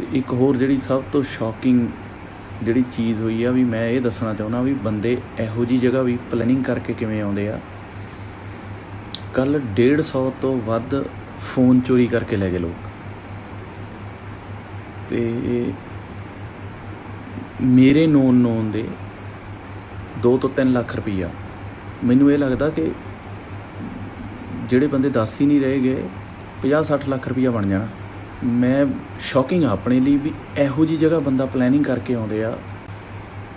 ਤੇ ਇੱਕ ਹੋਰ ਜਿਹੜੀ ਸਭ ਤੋਂ ਸ਼ੌਕਿੰਗ ਜਿਹੜੀ ਚੀਜ਼ ਹੋਈ ਆ ਵੀ ਮੈਂ ਇਹ ਦੱਸਣਾ ਚਾਹੁੰਦਾ ਵੀ ਬੰਦੇ ਇਹੋ ਜੀ ਜਗ੍ਹਾ ਵੀ ਪਲੈਨਿੰਗ ਕਰਕੇ ਕਿਵੇਂ ਆਉਂਦੇ ਆ? ਕੱਲ 150 ਤੋਂ ਵੱਧ ਫੋਨ ਚੋਰੀ ਕਰਕੇ ਲੈ ਗਏ ਲੋਕ। ਤੇ ਮੇਰੇ ਨੋਨ ਨੋਨ ਦੇ 2 ਤੋਂ 3 ਲੱਖ ਰੁਪਈਆ। ਮੈਨੂੰ ਇਹ ਲੱਗਦਾ ਕਿ ਜਿਹੜੇ ਬੰਦੇ ਦੱਸ ਹੀ ਨਹੀਂ ਰਹੇਗੇ 50 60 ਲੱਖ ਰੁਪਈਆ ਬਣ ਜਾਣਾ। ਮੈਂ ਸ਼ੌਕਿੰਗ ਆ ਆਪਣੇ ਲਈ ਵੀ ਇਹੋ ਜੀ ਜਗ੍ਹਾ ਬੰਦਾ ਪਲੈਨਿੰਗ ਕਰਕੇ ਆਉਂਦੇ ਆ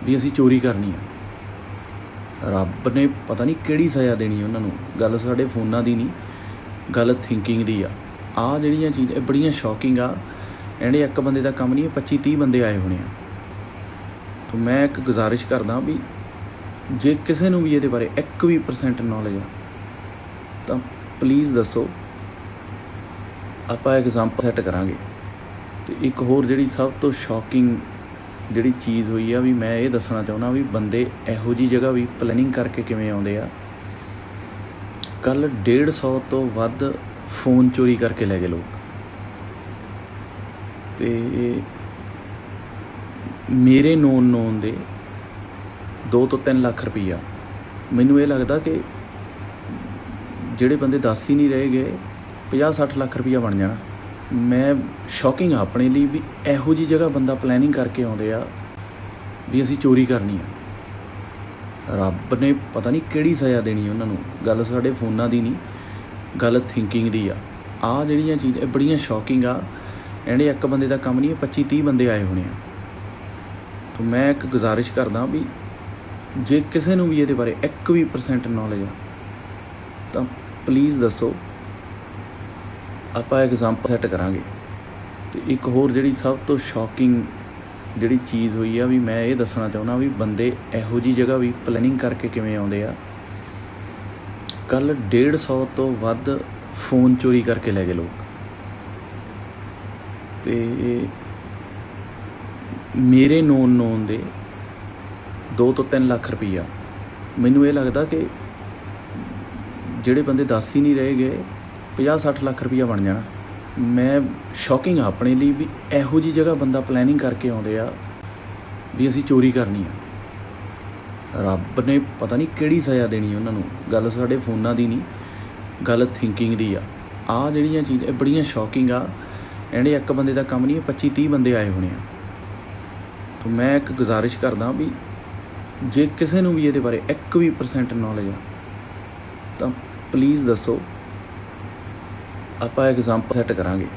ਵੀ ਅਸੀਂ ਚੋਰੀ ਕਰਨੀ ਆ। ਰੱਬ ਨੇ ਪਤਾ ਨਹੀਂ ਕਿਹੜੀ ਸਜ਼ਾ ਦੇਣੀ ਉਹਨਾਂ ਨੂੰ। ਗੱਲ ਸਾਡੇ ਫੋਨਾਂ ਦੀ ਨਹੀਂ, ਗੱਲ ਥਿੰਕਿੰਗ ਦੀ ਆ। ਆ ਜਿਹੜੀਆਂ ਚੀਜ਼ਾਂ, ਇਹ ਬੜੀਆਂ ਸ਼ੌਕਿੰਗ ਆ। ਇਹਨੇ ਇੱਕ ਬੰਦੇ ਦਾ ਕੰਮ ਨਹੀਂ 25 30 ਬੰਦੇ ਆਏ ਹੋਣੇ ਆ। ਤਾਂ ਮੈਂ ਇੱਕ ਗੁਜ਼ਾਰਿਸ਼ ਕਰਦਾ ਵੀ ਜੇ ਕਿਸੇ ਨੂੰ ਵੀ ਇਹਦੇ ਬਾਰੇ 1 ਵੀ ਪਰਸੈਂਟ ਨੌਲੇਜ ਆ, ਤਾਂ ਪਲੀਜ਼ ਦੱਸੋ ਆਪਾਂ ਐਗਜ਼ਾਮਪਲ ਸੈੱਟ ਕਰਾਂਗੇ। ਤੇ ਇੱਕ ਹੋਰ ਜਿਹੜੀ ਸਭ ਤੋਂ ਸ਼ੌਕਿੰਗ ਜਿਹੜੀ ਚੀਜ਼ ਹੋਈ ਆ ਵੀ ਮੈਂ ਇਹ ਦੱਸਣਾ ਚਾਹੁੰਦਾ ਵੀ ਬੰਦੇ ਇਹੋ ਜੀ ਜਗ੍ਹਾ ਵੀ ਪਲੈਨਿੰਗ ਕਰਕੇ ਕਿਵੇਂ ਆਉਂਦੇ ਆ। ਕੱਲ 150 ਤੋਂ ਵੱਧ ਫੋਨ ਚੋਰੀ ਕਰਕੇ ਲੈ ਗਏ ਲੋਕ। ਤੇ ਮੇਰੇ ਨੋਨ ਨੋਨ ਦੇ 2 ਤੋਂ 3 ਲੱਖ ਰੁਪਈਆ। ਮੈਨੂੰ ਇਹ ਲੱਗਦਾ ਕਿ ਜਿਹੜੇ ਬੰਦੇ ਦੱਸ ਹੀ ਨਹੀਂ ਰਹੇ ਗਏ 60 ਲੱਖ ਰੁਪਈਆ ਬਣ ਜਾਣਾ। ਮੈਂ ਸ਼ੌਕਿੰਗ ਆ ਆਪਣੇ ਲਈ ਵੀ ਇਹੋ ਜੀ ਜਗ੍ਹਾ ਬੰਦਾ ਪਲੈਨਿੰਗ ਕਰਕੇ ਆਉਂਦੇ ਆ ਵੀ ਅਸੀਂ ਚੋਰੀ ਕਰਨੀ ਆ। ਰੱਬ ਨੇ ਪਤਾ ਨਹੀਂ ਕਿਹੜੀ ਸਜ਼ਾ ਦੇਣੀ ਉਹਨਾਂ ਨੂੰ। ਗੱਲ ਸਾਡੇ ਫੋਨਾਂ ਦੀ ਨਹੀਂ, ਗੱਲ ਥਿੰਕਿੰਗ ਦੀ ਆ। ਆ ਜਿਹੜੀਆਂ ਚੀਜ਼ਾਂ, ਇਹ ਬੜੀਆਂ ਸ਼ੌਕਿੰਗ ਆ। ਇਹਨੇ ਇੱਕ ਬੰਦੇ ਦਾ ਕੰਮ ਨਹੀਂ 25 30 ਬੰਦੇ ਆਏ ਹੋਣੇ ਆ। ਤਾਂ ਮੈਂ ਇੱਕ ਗੁਜ਼ਾਰਿਸ਼ ਕਰਦਾ ਵੀ ਜੇ ਕਿਸੇ ਨੂੰ ਵੀ ਇਹਦੇ ਬਾਰੇ 1 ਵੀ ਪਰਸੈਂਟ ਨੌਲੇਜ ਆ, ਤਾਂ ਪਲੀਜ਼ ਦੱਸੋ ਆਪਾਂ ਐਗਜ਼ਾਮਪਲ ਸੈੱਟ ਕਰਾਂਗੇ। ਤੇ ਇੱਕ ਹੋਰ ਜਿਹੜੀ ਸਭ ਤੋਂ ਸ਼ੌਕਿੰਗ ਜਿਹੜੀ ਚੀਜ਼ ਹੋਈ ਆ ਵੀ ਮੈਂ ਇਹ ਦੱਸਣਾ ਚਾਹੁੰਦਾ ਵੀ ਬੰਦੇ ਇਹੋ ਜੀ ਜਗ੍ਹਾ ਵੀ ਪਲੈਨਿੰਗ ਕਰਕੇ ਕਿਵੇਂ ਆਉਂਦੇ ਆ। ਕੱਲ 150 ਤੋਂ ਵੱਧ ਫੋਨ ਚੋਰੀ ਕਰਕੇ ਲੈ ਗਏ ਲੋਕ। ਤੇ ਮੇਰੇ ਨੋਨ ਨੋਨ ਦੇ 2 ਤੋਂ 3 ਲੱਖ ਰੁਪਈਆ। ਮੈਨੂੰ ਇਹ ਲੱਗਦਾ ਕਿ ਜਿਹੜੇ ਬੰਦੇ ਦੱਸ ਹੀ ਨਹੀਂ ਰਹੇ ਗਏ 60 ਲੱਖ ਰੁਪਈਆ ਬਣ ਜਾਣਾ। ਮੈਂ ਸ਼ੌਕਿੰਗ ਆ ਆਪਣੇ ਲਈ ਵੀ ਇਹੋ ਜੀ ਜਗ੍ਹਾ ਬੰਦਾ ਪਲੈਨਿੰਗ ਕਰਕੇ ਆਉਂਦੇ ਆ ਵੀ ਅਸੀਂ ਚੋਰੀ ਕਰਨੀ ਆ। ਰੱਬ ਨੇ ਪਤਾ ਨਹੀਂ ਕਿਹੜੀ ਸਜ਼ਾ ਦੇਣੀ ਉਹਨਾਂ ਨੂੰ। ਗੱਲ ਸਾਡੇ ਫੋਨਾਂ ਦੀ ਨਹੀਂ, ਗੱਲ ਥਿੰਕਿੰਗ ਦੀ ਆ। ਆ ਜਿਹੜੀਆਂ ਚੀਜ਼ਾਂ, ਇਹ ਬੜੀਆਂ ਸ਼ੌਕਿੰਗ ਆ। ਇਹਨੇ ਇੱਕ ਬੰਦੇ ਦਾ ਕੰਮ ਨਹੀਂ 25 30 ਬੰਦੇ ਆਏ ਹੋਣੇ ਆ। ਤਾਂ ਮੈਂ ਇੱਕ ਗੁਜ਼ਾਰਿਸ਼ ਕਰਦਾ ਵੀ ਜੇ ਕਿਸੇ ਨੂੰ ਵੀ ਇਹਦੇ ਬਾਰੇ 1 ਵੀ ਪਰਸੈਂਟ ਨੌਲੇਜ ਆ, ਤਾਂ ਪਲੀਜ਼ ਦੱਸੋ ਆਪਾਂ ਐਗਜ਼ਾਮਪਲ ਸੈੱਟ ਕਰਾਂਗੇ।